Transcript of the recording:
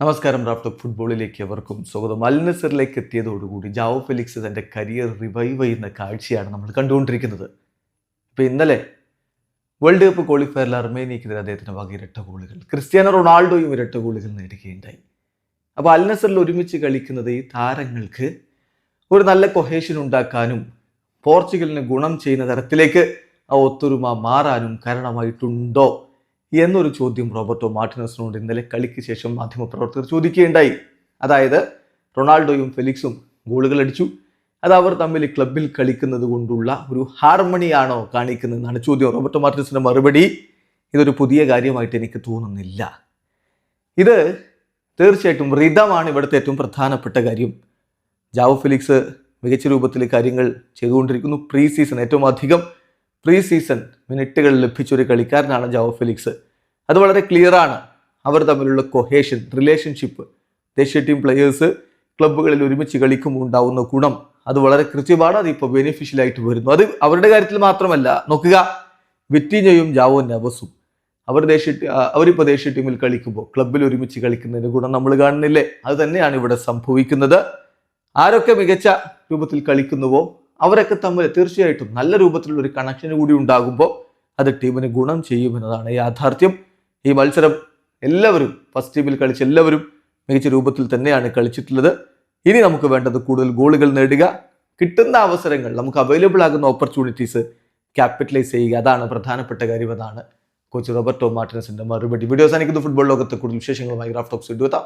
നമസ്കാരം റാഫ്റ്റോക്ക് ഫുട്ബോളിലേക്ക് അവർക്കും സ്വാഗതം. അൽനസറിലേക്ക് എത്തിയതോടുകൂടി ജാവോ ഫെലിക്സ് തന്റെ കരിയർ റിവൈവ് ചെയ്യുന്ന കാഴ്ചയാണ് നമ്മൾ കണ്ടുകൊണ്ടിരിക്കുന്നത്. ഇപ്പോൾ ഇന്നലെ വേൾഡ് കപ്പ് ക്വാളിഫയറിൽ അർമേനിയക്കെതിരെ അദ്ദേഹത്തിന് വക ഇരട്ട ഗോളുകൾ ക്രിസ്ത്യാനോ റൊണാൾഡോയും ഇരട്ട ഗോളുകൾ നേടുകയുണ്ടായി. അപ്പോൾ അൽനസറിൽ ഒരുമിച്ച് കളിക്കുന്നത് ഈ താരങ്ങൾക്ക് ഒരു നല്ല കൊഹേഷൻ ഉണ്ടാക്കാനും പോർച്ചുഗലിന് ഗുണം ചെയ്യുന്ന തരത്തിലേക്ക് ആ ഒത്തൊരുമ മാറാനും കാരണമായിട്ടുണ്ടോ? എന്നൊരു ചോദ്യം റോബർട്ടോ മാർട്ടിനസിനോട് ഇന്നലെ കളിക്ക് ശേഷം മാധ്യമപ്രവർത്തകർ ചോദിക്കുകയുണ്ടായി. അതായത് റൊണാൾഡോയും ഫെലിക്സും ഗോളുകൾ അടിച്ചു. അത് അവർ തമ്മിൽ ക്ലബിൽ കളിക്കുന്നത് കൊണ്ടുള്ള ഒരു ഹാർമണിയാണോ കാണിക്കുന്നതെന്നാണ് ചോദ്യം റോബർട്ടോ മാർട്ടിനസിന്റെ മറുപടി. ഇതൊരു പുതിയ കാര്യമായിട്ട് എനിക്ക് തോന്നുന്നില്ല. ഇത് തീർച്ചയായിട്ടും റിതമാണ് ഇവിടുത്തെ ഏറ്റവും പ്രധാനപ്പെട്ട കാര്യം. ജാവോ ഫെലിക്സ് മികച്ച രൂപത്തിൽ കാര്യങ്ങൾ ചെയ്തുകൊണ്ടിരിക്കുന്നു. പ്രീ സീസൺ ഏറ്റവും അധികം പ്രീ സീസൺ മിനിറ്റുകൾ ലഭിച്ചൊരു കളിക്കാരനാണ് ജാവോ ഫെലിക്സ്. അത് വളരെ ക്ലിയറാണ് അവർ തമ്മിലുള്ള കൊഹേഷൻ റിലേഷൻഷിപ്പ് ദേശീയ ടീം പ്ലെയേഴ്സ് ക്ലബ്ബുകളിൽ ഒരുമിച്ച് കളിക്കുമ്പോൾ ഉണ്ടാവുന്ന ഗുണം അത് വളരെ കൃത്യമാണ്. അത് ഇപ്പോൾ ബെനിഫിഷ്യൽ ആയിട്ട് വരുന്നു. അത് അവരുടെ കാര്യത്തിൽ മാത്രമല്ല. നോക്കുക വിറ്റീനയും ജാവോ നവസും. അവർ ദേശീയ അവരിപ്പോൾ ദേശീയ ടീമിൽ കളിക്കുമ്പോൾ ക്ലബ്ബിൽ ഒരുമിച്ച് കളിക്കുന്നതിന് ഗുണം നമ്മൾ കാണുന്നില്ലേ? അത് തന്നെയാണ് ഇവിടെ സംഭവിക്കുന്നത്. ആരൊക്കെ മികച്ച രൂപത്തിൽ കളിക്കുന്നുവോ? അവരൊക്കെ തമ്മിൽ തീർച്ചയായിട്ടും നല്ല രൂപത്തിലുള്ള ഒരു കണക്ഷൻ കൂടി ഉണ്ടാകുമ്പോൾ അത് ടീമിന് ഗുണം ചെയ്യുമെന്നതാണ് യാഥാർത്ഥ്യം. ഈ മത്സരം എല്ലാവരും ഫസ്റ്റ് ടീമിൽ കളിച്ച എല്ലാവരും മികച്ച രൂപത്തിൽ തന്നെയാണ് കളിച്ചിട്ടുള്ളത്. ഇനി നമുക്ക് വേണ്ടത് കൂടുതൽ ഗോളുകൾ നേടുക. കിട്ടുന്ന അവസരങ്ങൾ നമുക്ക് അവൈലബിൾ ആകുന്ന ഓപ്പർച്യൂണിറ്റീസ് ക്യാപിറ്റലൈസ് ചെയ്യുക. അതാണ് പ്രധാനപ്പെട്ട കാര്യം അതാണ് കോച്ച് റോബർട്ടോ മാർട്ടിനസിന്റെ മറുപടി. വീഡിയോ അവസാനിക്കുന്ന. ഫുട്ബോൾ ലോകത്തെ കൂടുതൽ വിശേഷങ്ങളുമായി ഗ്രാഫ് ടോക്സ് എത്താം